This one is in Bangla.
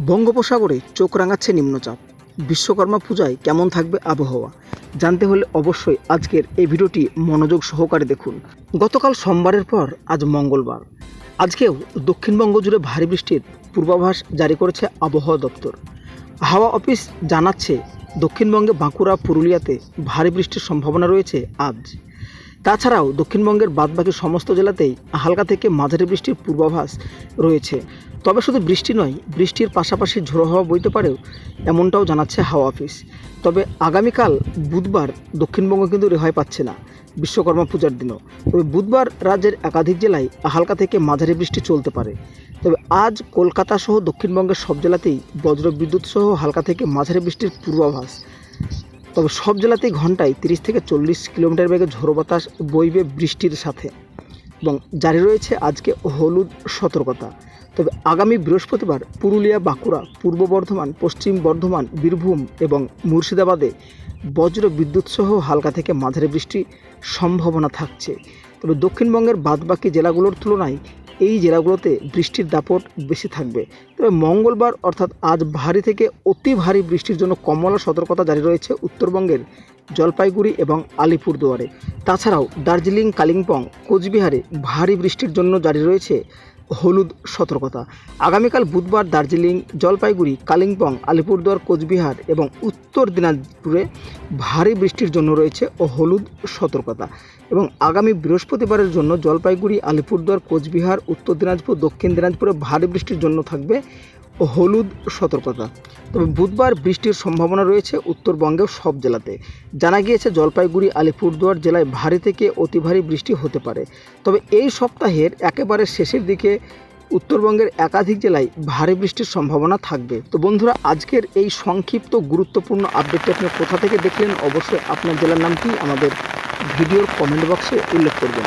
বঙ্গোপসাগরে চোখ রাঙাচ্ছে নিম্নচাপ। বিশ্বকর্মা পূজায় কেমন থাকবে আবহাওয়া? জানতে হলে অবশ্যই আজকের এই ভিডিওটি মনোযোগ সহকারে দেখুন। গতকাল সোমবারের পর আজ মঙ্গলবার। আজকেও দক্ষিণবঙ্গ জুড়ে ভারী বৃষ্টির পূর্বাভাস জারি করেছে আবহাওয়া দপ্তর। হাওয়া অফিস জানাচ্ছে, দক্ষিণবঙ্গে বাঁকুড়া, পুরুলিয়াতে ভারী বৃষ্টির সম্ভাবনা রয়েছে আজ। তাছাড়াও দক্ষিণবঙ্গের বাদবাকি সমস্ত জেলাতেই হালকা থেকে মাঝারি বৃষ্টির পূর্বাভাস রয়েছে। তবে শুধু বৃষ্টি নয়, বৃষ্টির পাশাপাশি ঝোড়ো হাওয়া বইতে পারেও এমনটাও জানাচ্ছে হাওয়া অফিস। তবে আগামীকাল বুধবার দক্ষিণবঙ্গ কিন্তু রেহাই পাচ্ছে না বিশ্বকর্মা পূজার দিনও। তবে বুধবার রাজ্যের একাধিক জেলায় হালকা থেকে মাঝারি বৃষ্টি চলতে পারে। তবে আজ কলকাতা সহ দক্ষিণবঙ্গের সব জেলাতেই বজ্র বিদ্যুৎ সহ হালকা থেকে মাঝারি বৃষ্টির পূর্বাভাস। তবে সব জেলাতেই ঘন্টায় তিরিশ থেকে চল্লিশ কিলোমিটার বেগে ঝোড়ো বাতাস বইবে বৃষ্টির সাথে। এবং জারি রয়েছে আজকে হলুদ সতর্কতা। তবে আগামী বৃহস্পতিবার পুরুলিয়া, বাঁকুড়া, পূর্ব বর্ধমান, পশ্চিম বর্ধমান, বীরভূম এবং মুর্শিদাবাদে বজ্র বিদ্যুৎ সহ হালকা থেকে মাঝারি বৃষ্টির সম্ভাবনা থাকছে। তবে দক্ষিণবঙ্গের বাদবাকি জেলাগুলোর তুলনায় এই জেলাগুলোতে বৃষ্টির দাপট বেশি থাকবে। তবে মঙ্গলবার অর্থাৎ আজ ভারী থেকে অতি ভারী বৃষ্টির জন্য কমলা সতর্কতা জারি রয়েছে উত্তরবঙ্গের জলপাইগুড়ি এবং আলিপুরদুয়ারে। তাছাড়াও দার্জিলিং, কালিম্পং, কোচবিহারে ভারী বৃষ্টির জন্য জারি রয়েছে হলুদ সতর্কতা। আগামীকাল বুধবার দার্জিলিং, জলপাইগুড়ি, কালিম্পং, আলিপুরদুয়ার, কোচবিহার এবং উত্তর দিনাজপুরে ভারী বৃষ্টির জন্য রয়েছে ও হলুদ সতর্কতা এবং আগামী বৃহস্পতিবারের জন্য জলপাইগুড়ি, আলিপুরদুয়ার, কোচবিহার, উত্তর দিনাজপুর, দক্ষিণ দিনাজপুরে ভারী বৃষ্টির জন্য থাকবে হলুদ সতর্কতা। তবে বুধবার বৃষ্টির সম্ভাবনা রয়েছে উত্তরবঙ্গের সব জেলাতে। জানা গিয়েছে, জলপাইগুড়ি, আলিপুরদুয়ার জেলায় ভারী থেকে অতি ভারী বৃষ্টি হতে পারে। তবে এই সপ্তাহের একেবারে শেষের দিকে উত্তরবঙ্গের একাধিক জেলায় ভারী বৃষ্টির সম্ভাবনা থাকবে। তো বন্ধুরা, আজকের এই সংক্ষিপ্ত গুরুত্বপূর্ণ আপডেটটি আপনি কোথা থেকে দেখলেন? অবশ্যই আপনার জেলার নামটি আমাদের ভিডিওর কমেন্ট বক্সে উল্লেখ করবেন।